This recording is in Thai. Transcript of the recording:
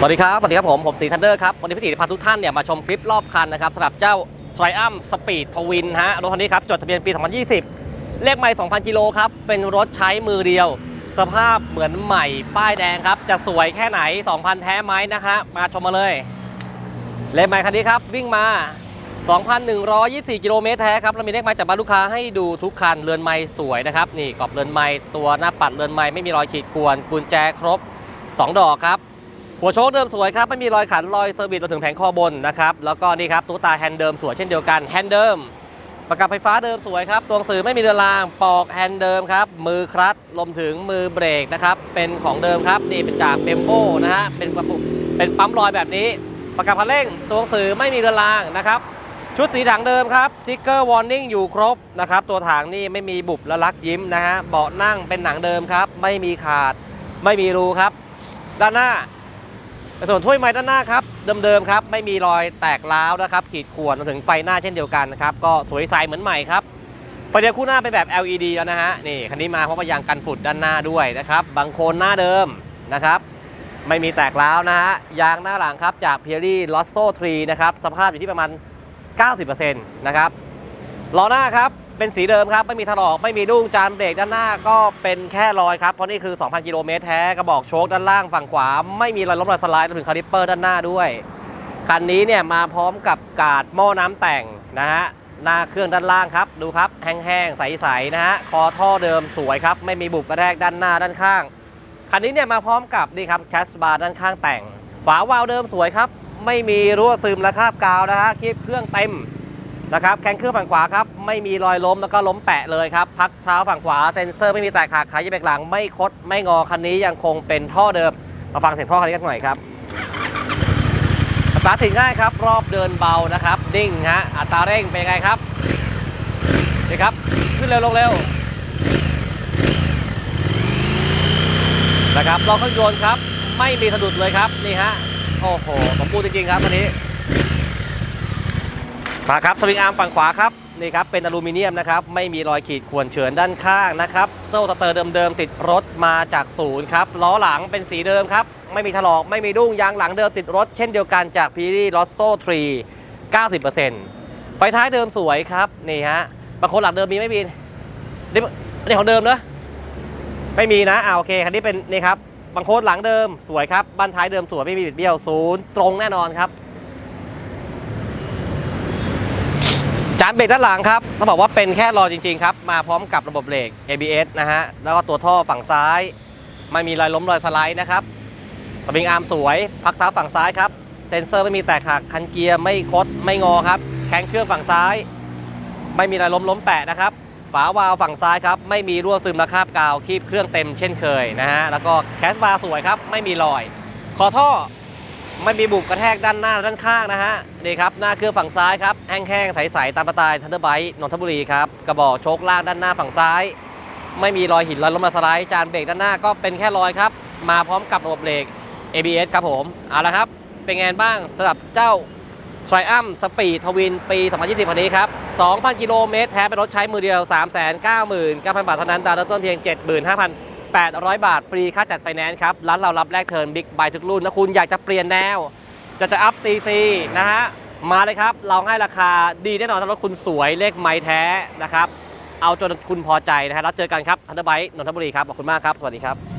สวัสดีครับ สวัสดีครับผม ผมตีทันเดอร์ครับ วันนี้พี่ตีพาทุกท่านเนี่ยมาชมคลิปรอบคันนะครับสำหรับเจ้า Triumph Speed Twin ฮะ รถคันนี้ครับ จดทะเบียนปี 2020 เลขไม่ 2,000 กิโลครับ เป็นรถใช้มือเดียว สภาพเหมือนใหม่ ป้ายแดงครับ จะสวยแค่ไหน 2,000 แท้ไหมนะฮะ มาชมมาเลย เลขไมค์คันนี้ครับ วิ่งมา 2,124 กิโลเมตรแท้ครับเรามีเลขไมค์จากบ้านลูกค้าให้ดูทุกคัน เรือนไม้สวยนะครับ นี่กรอบเรือนไม้ตัวหน้าปัดเรือนไม้ไม่มีรอยขีดข่วน กุญแจครบ 2 ดอกครับ หัวโชคเดิมสวยครับไม่มีรอยขันรอยเซอร์วิสรวมถึงแผงคอบนนะครับแล้วก็นี่ครับตุ๊กตาแฮนด์เดิมสวยเช่นเดียวกันแฮนด์เดิมประกับไฟฟ้าเดิมสวยครับตัวสื่อไม่มีเรือนราง ปอกแฮนด์เดิมครับ มือคลัตช์รวมถึงมือเบรกนะครับ เป็นของเดิมครับนี่เป็นจากเบมโบนะฮะ เป็นประปุเป็นปั๊มลอยแบบนี้ ประกับคันเร่งตัวสื่อไม่มีเรือนรางนะครับ ชุดสีถังเดิมครับสติ๊กเกอร์วอร์นิ่งอยู่ครบนะครับ ตัวถังนี่ไม่มีบุบและลักยิ้มนะฮะ เบาะนั่งเป็นหนังเดิมครับ ไม่มีขาด ไม่มีรูครับ ด้านหน้าใน ส่วนถ้วยไม้ด้านหน้าครับเดิมๆครับไม่มีรอยแตกร้าวนะครับขีดข่วนรวมถึงไฟหน้าเช่นเดียวกันนะครับก็สวยใสเหมือนใหม่ครับไฟเดียวคู่หน้าเป็นแบบ LED แล้วนะฮะนี่คันนี้มาเพราะว่ายางกันฝุ่นด้านหน้าด้วยนะครับบางโคนหน้าเดิมนะครับไม่มีแตกร้าวนะฮะยางหน้าหลังครับจาก p i e r y l o s s o 3นะครับสภาพอยู่ที่ประมาณ 90%นะครับล้อหน้าครับ เป็นสีเดิมครับ ไม่มีถลอกไม่มีดุ้งจานเบรกด้านหน้าก็เป็นแค่รอยครับ เพราะนี่คือ 2,000 กิโลเมตรแท้กระบอกโชคด้านล่างฝั่งขวา ไม่มีรอยล้มรอยสไลด์รวมถึงคาลิปเปอร์ด้านหน้าด้วย คันนี้เนี่ยมาพร้อมกับกาดหม้อน้ำแต่งนะฮะหน้าเครื่องด้านล่างครับ ดูครับแห้งๆใสๆนะฮะคอท่อเดิมสวยครับ ไม่มีบุบกระแทกด้านหน้าด้านข้างคันนี้เนี่ยมาพร้อมกับนี่ครับแคสบาร์ด้านข้างแต่ง ฝาวาล์วเดิมสวยครับ ไม่มีรั่วซึมและคราบกาวนะฮะคลิปเครื่องเต็ม นะครับแข้งเครื่องฝั่งขวาครับไม่มีรอยล้มแล้วก็ล้มแปะเลยครับพักเท้าฝั่งขวาเซ็นเซอร์ไม่มีแตกขาดขายยี่เบรกหลังไม่คดไม่งอคันนี้ยังคงเป็นท่อเดิมมาฟังเสียงท่อคันนี้กันหน่อยครับสตาร์ทถึงง่ายครับ รอบเดินเบานะครับนิ่งฮะอัตราเร่งเป็นไงครับนี่ครับขึ้นเร็วลงเร็วนะครับล้อเครื่องยนต์ครับ ไม่มีสะดุดเลยครับนี่ฮะโอ้โหสมบูรณ์จริงๆครับคันนี้ มาครับสวิงอาร์มฝั่งขวาครับนี่ครับเป็นอลูมิเนียมนะครับไม่มีรอยขีดข่วนเฉือนด้านข้างนะครับโซ่สเตอร์เดิมๆติดรถมาจากศูนย์ครับล้อหลังเป็นสีเดิมครับไม่มีถลอกไม่มีดุ้งยางหลังเดิมติดรถเช่นเดียวกันจากพีรีลอสโซ่3 90%ไฟท้ายเดิมสวยครับนี่ฮะบางคนหลังเดิมมีไม่มีนี่ของเดิมเนอะไม่มีนะอ่าโอเคคันนี้เป็นนี่ครับบางโค้ดหลังเดิมสวยครับบ้านท้ายเดิมสวยไม่มีบิดเบี้ยวศูนย์ตรงแน่นอนครับานเบรกด้านหลังครับต้องบอกว่าเป็นแค่รอจริงๆครับ มาพร้อมกับระบบเบรก ABS นะฮะ แล้วก็ตัวท่อฝั่งซ้าย ไม่มีรอยล้มรอยสไลด์นะครับสปริงอาร์มสวย พักเท้าฝั่งซ้ายครับ เซ็นเซอร์ไม่มีแตกหัก คันเกียร์ไม่คด ไม่งอครับ แข้งเครื่องฝั่งซ้าย ไม่มีรอยล้มล้มแปะนะครับ ฝาวาล์วฝั่งซ้ายครับ ไม่มีรั่วซึมและคาบกาว คีบเครื่องเต็มเช่นเคยนะฮะ แล้วก็แคสบาร์สวยครับ ไม่มีรอย คอท่อ ไม่มีบุบกระแทกด้านหน้าด้านข้างนะฮะนี่ครับหน้าเครื่องฝั่งซ้ายครับแห้งๆใสๆตามสไตล์ทันเดอร์ไบต์นนทบุรีครับกระบอกโชคล่างด้านหน้าฝั่งซ้าย ไม่มีรอยหินรอยล้มรอยสไลด์จานเบรกด้านหน้าก็เป็นแค่รอยครับ มาพร้อมกับระบบเบรก ABS ครับผมเอาละครับ เป็นไงบ้างสำหรับเจ้า Triumph Speed Twin ปี 2020คันนี้ครับ 2,000 กิโลเมตรแท้เป็นรถใช้มือเดียว 399,000 บาทเท่านั้นดาวน์เริ่มต้นเพียง 800 บาทฟรีค่าจัดไฟแนนซ์ครับ ร้านเรารับแลกเทิร์นบิ๊กไบทุกรุ่นถ้าคุณอยากจะเปลี่ยนแนว จะจะอัพตีซีนะฮะ มาเลยครับ เราให้ราคาดีแน่นอนถ้ารถคุณสวยเลขไม้แท้นะครับ เอาจนคุณพอใจนะฮะแล้วเจอกันครับทันเดอร์ไบต์นนทบุรีครับ ขอบคุณมากครับ สวัสดีครับ